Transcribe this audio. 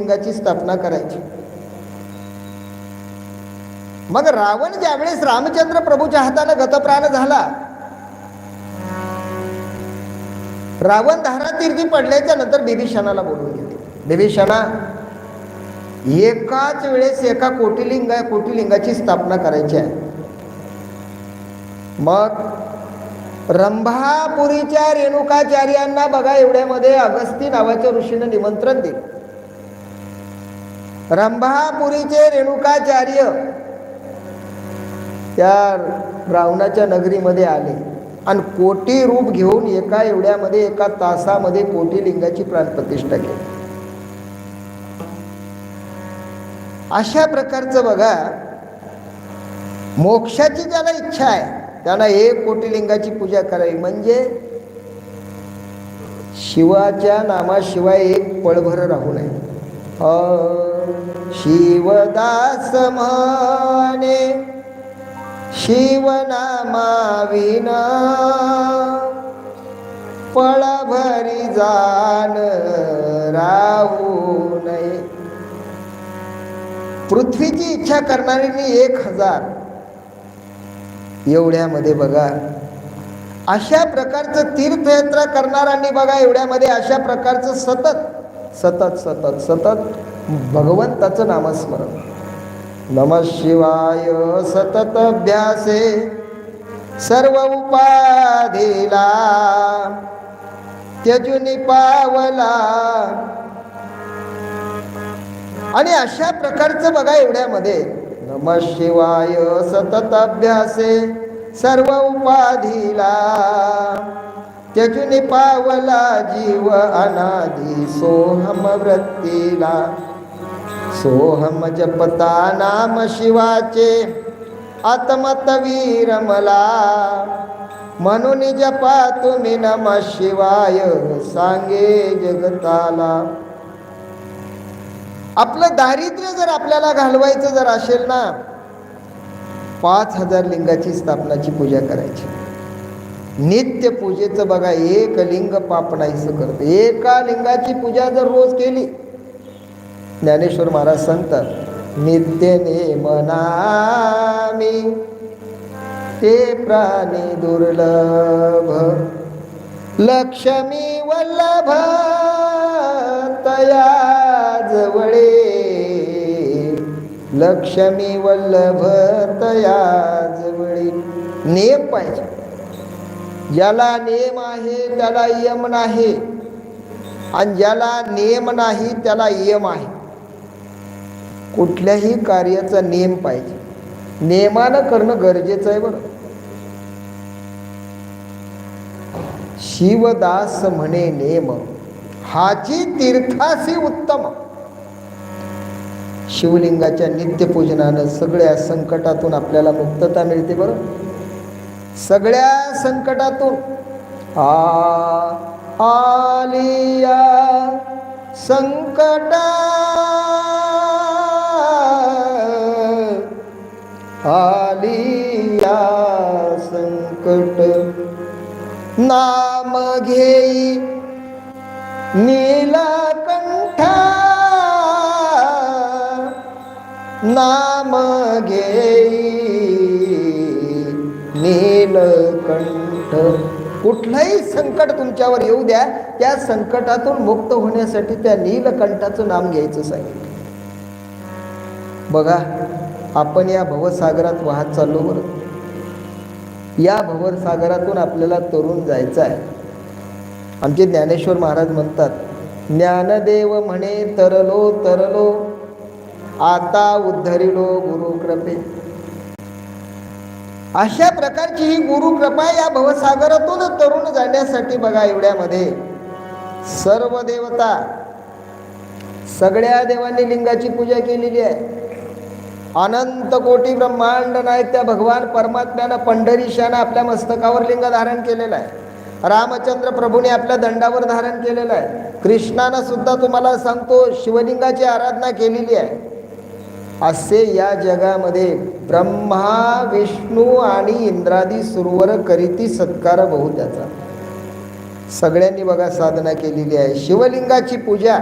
शिवलिंगाची स्थापना करायची. मग रावण ज्यावेळेस रामचंद्र प्रभूच्या हाताने गतप्राण झाला रावण धारातीर्थी पडल्याच्या नंतर बिभीषणाला बोलून घेतले. बिभीषणा एकाच वेळेस एका कोटिलिंग कोटिलिंगाची स्थापना करायची आहे. मग रंभापुरीच्या रेणुकाचार्यांना बघा एवढ्यामध्ये अगस्ती नावाच्या ऋषीनं निमंत्रण दिलं. रंभापुरीचे रेणुकाचार्य त्या रावणाच्या नगरीमध्ये आले. आणि कोटी रूप घेऊन एका एवढ्यामध्ये एका तासामध्ये कोटी लिंगाची प्राणप्रतिष्ठा केली. अशा प्रकारचं बघा मोक्षाची ज्याला इच्छा आहे त्यांना एक कोटी लिंगाची पूजा करावी. म्हणजे शिवाच्या नामाशिवाय एक पळभर राहू नये. शिवदास म्हणे शिवनामाविना पळभरी जाण राहू नये. पृथ्वीची इच्छा करणारी एक हजार. एवढ्यामध्ये बघा अशा प्रकारचं तीर्थयात्रा करणाऱ्यांनी बघा एवढ्यामध्ये अशा प्रकारचं सतत सतत सतत सतत भगवंताचं नामस्मरण. नम शिवाय सतत अभ्यासे सर्व उपाधीला त्यजुनी पावला. आणि अशा प्रकारचं बघा एवढ्यामध्ये नम शिवाय सतत अभ्यासे सर्व उपाधीला त्यजुनी पावला जीव अनादि सोहम वृत्तीला. सोहम जपता नाम शिवाचे आत्मत वीर मला म्हणून जपा तुम्ही नम शिवाय सांगे जगताला. आपलं दारिद्र्य जर आपल्याला घालवायचं जर असेल ना पाच हजार लिंगाची स्थापनाची पूजा करायची. नित्य पूजेचं बघा एक लिंग पापडायचं करतं. एका लिंगाची पूजा जर रोज केली ज्ञानेश्वर महाराज सांगतात नित्य नेमनामी ते प्राणी दुर्लभ लक्ष्मी वल्लभ तया जवळे लक्ष्मी वल्लभ तया जवळे नेम पाहिजे. ज्याला नेम आहे त्याला यम नाही. आणि ज्याला नेम नाही त्याला यम आहे. कुठल्याही कार्याचा नेम पाहिजे. नेमानं करणं गरजेचं आहे बरं. शिवदास म्हणे नेम हाची तीर्थासी उत्तम. शिवलिंगाच्या नित्यपूजनानं सगळ्या संकटातून आपल्याला मुक्तता मिळते बरं. सगळ्या संकटातून. आ आलिया संकटा आलिया संकट. नाम घेई नीलकंठा नाम घेई नीलकंठ कुठलंही संकट तुमच्यावर येऊ द्या त्या संकटातून मुक्त होण्यासाठी त्या नीलकंठाचं नाम घ्यायचं सांगितलं बघा आपण या भवसागरात वाहत चाललो बरं. या भवसागरातून आपल्याला तरुण जायचं आहे. आमचे ज्ञानेश्वर महाराज म्हणतात ज्ञानदेव म्हणे तरलो तरलो आता उद्धरिलो गुरुकृपे. अशा प्रकारची ही गुरुकृपा या भवसागरातून तरुण जाण्यासाठी बघा एवढ्यामध्ये. सर्व देवता सगळ्या देवांनी लिंगाची पूजा केलेली आहे. अनंत कोटी ब्रह्मांड नाही त्या भगवान परमात्म्यानं पंढरीशानं आपल्या मस्तकावर लिंग धारण केलेलं आहे. रामचंद्र प्रभूने आपल्या दंडावर धारण केलेलं आहे. कृष्णानं सुद्धा तुम्हाला सांगतो शिवलिंगाची आराधना केलेली आहे. असे या जगामध्ये ब्रह्मा विष्णू आणि इंद्रादी सुरवर करीती सत्कार बहु त्याचा. सगळ्यांनी बघा साधना केलेली आहे. शिवलिंगाची पूजा